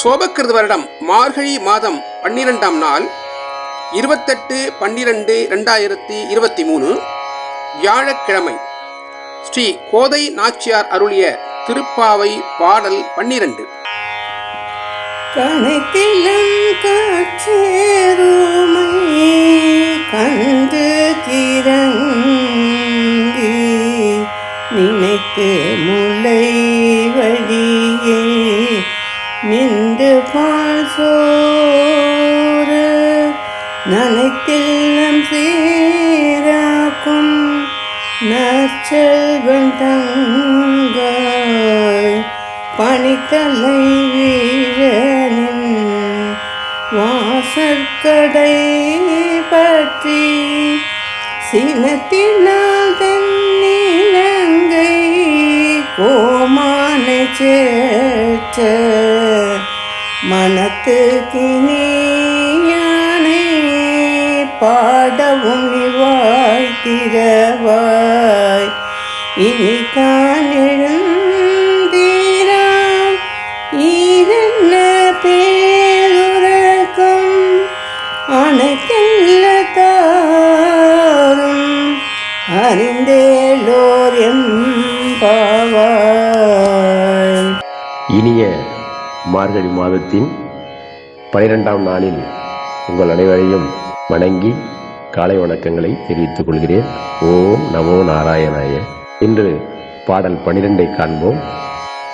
சோபக்கிருத வருடம் மார்கழி மாதம் பன்னிரெண்டாம் நாள் இருபத்தெட்டு பன்னிரெண்டு ரெண்டாயிரத்தி இருபத்தி மூணு வியாழக்கிழமை. ஸ்ரீ கோதை நாச்சியார் அருளிய திருப்பாவை பாடல் பன்னிரண்டு. கணக்கிலும் காட்சேருமை கண்டு திறங்கி நினைத்து முளை வழியே நின் பால் சோறு நனைத்தில்லம் சீராக்கும் நற்செல்வன் தங்காய் பனித்தலை வீழனின் வாசற்கடை பற்றி சினத்தினால் தன்னிலங்கை கோமான சேற்ற மனத்துக்கு கிணியானை பாடவும் வாழ்த்திரவாய் இனி தான் எழுந்தீராம் ஈரன்ன பேருறக்கம்? அனைத்தெல்ல தாரும் அறிந்தேலோர் எம்பாவாய் இனிய மார்கழி மாதத்தின் பனிரெண்டாம் நாளில் உங்கள் அனைவரையும் வணங்கி காலை வணக்கங்களை தெரிவித்துக் கொள்கிறேன். ஓம் நமோ நாராயணாய. இன்று பாடல் பனிரெண்டை காண்போம்.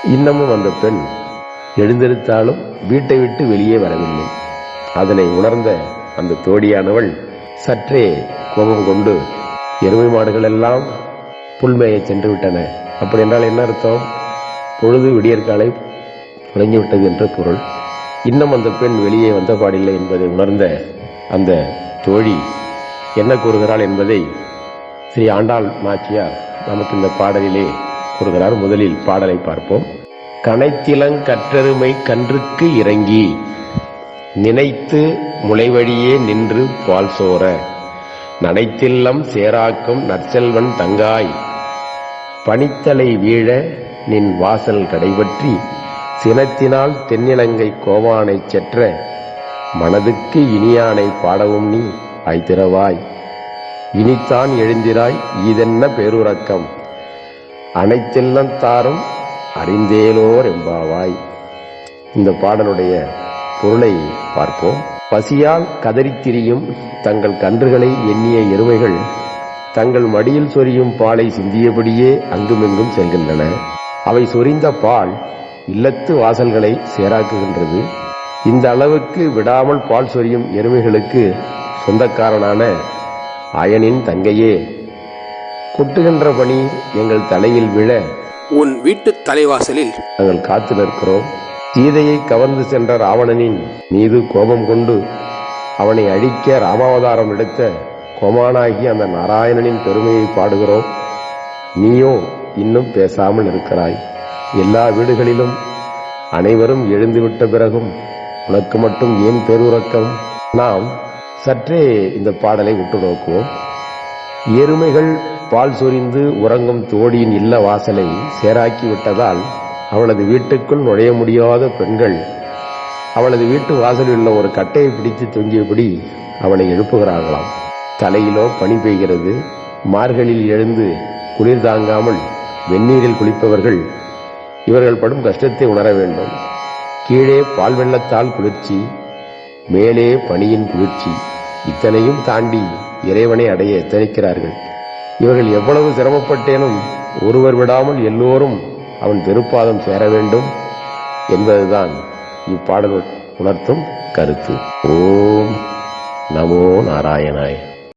இன்னமும் அந்த பெண் எழுந்திருத்தாலும் வீட்டை விட்டு வெளியே வரவில்லை. அதனை உணர்ந்த அந்த தோடியானவள் சற்றே கோபம் கொண்டு எருமை மாடுகள் எல்லாம் புல்மேய சென்று விட்டன. அப்படி என்றால் என்ன அர்த்தம்? பொழுது விடியற்காலை தொடங்கிவிட்டது என்ற பொருள். இன்னும் அந்த பெண் வெளியே வந்த பாடில்லை என்பதை உணர்ந்த அந்த தோழி என்ன கூறுகிறாள் என்பதை ஸ்ரீ ஆண்டாள் நாச்சியார் நமக்கு இந்த பாடலிலே கூறுகிறார். முதலில் பாடலை பார்ப்போம். கனைத்திலங் கற்றருமை கன்றுக்கு இறங்கி நினைத்து முளைவழியே நின்று பால் சோர நனைத்தில்லம் சேராக்கும் நற்செல்வன் தங்காய். பனித்தலை வீழ நின் வாசல் கடைபற்றி சினத்தினால் தென்னிலங்கை கோவானைச் செற்ற மனதுக்கு இனியானை பாடவும் நீ ஆய்திரவாய் இனித்தான் எழுந்திராய் இதென்ன பேருறக்கம். அனைத்தெல்லாம் தாரும் அறிந்தேலோர் எம்பாவாய் இந்த பாடலுடைய பொருளை பார்ப்போம். பசியால் கதறித் திரியும் தங்கள் கன்றுகளை எண்ணிய எருமைகள் தங்கள் மடியில் சொரியும் பாலை சிந்தியபடியே அங்குமெங்கும் செல்கின்றன. அவை சொரிந்த பால் இல்லத்து வாசல்களை சேராக்குகின்றது. இந்த அளவுக்கு விடாமல் பால் சொரியும் எருமைகளுக்கு சொந்தக்காரனான அயனின் தங்கையே கொட்டுகின்ற பணி எங்கள் தலையில் விழ உன் வீட்டுத் தலைவாசலில் நாங்கள் காத்து நிற்கிறோம். சீதையை கவர்ந்து சென்ற ராவணனின் மீது கோபம் கொண்டு அவனை அழிக்க ராமாவதாரம் எடுத்த கோமானாகி அந்த நாராயணனின் பெருமையை பாடுகிறோம். நீயோ இன்னும் பேசாமல் இருக்கிறாய். எல்லா வீடுகளிலும் அனைவரும் எழுந்துவிட்ட பிறகும் உனக்கு மட்டும் ஏன் பெருறக்கம்? நாம் சற்றே இந்த பாடலை உற்று நோக்குவோம் எருமைகள் பால் சொரிந்து உறங்கும் தோழியின் இல்ல வாசலை சேராக்கி விட்டதால் அவளது வீட்டுக்குள் நுழைய முடியாத பெண்கள் அவளது வீட்டு வாசலில் உள்ள ஒரு கட்டையை பிடித்து தொங்கியபடி அவளை எழுப்புகிறார்களாம். தலையிலோ பனி பெய்கிறது. மார்களில் எழுந்து குளிர் தாங்காமல் வெந்நீரில் குளிப்பவர்கள் இவர்கள் படும் கஷ்டத்தை உணர வேண்டும். கீழே பால் வெள்ளத்தால் குளிர்ச்சி மேலே பனியின் குளிர்ச்சி இத்தனையும் தாண்டி இறைவனை அடைய எத்தனிக்கிறார்கள். இவர்கள் எவ்வளவு சிரமப்பட்டேனும் ஒருவர் விடாமல் எல்லோரும் அவன் திருப்பாதம் சேர வேண்டும் என்பதுதான் இப்பாடல் உணர்த்தும் கருத்து. ஓம் நமோ நாராயணாயன்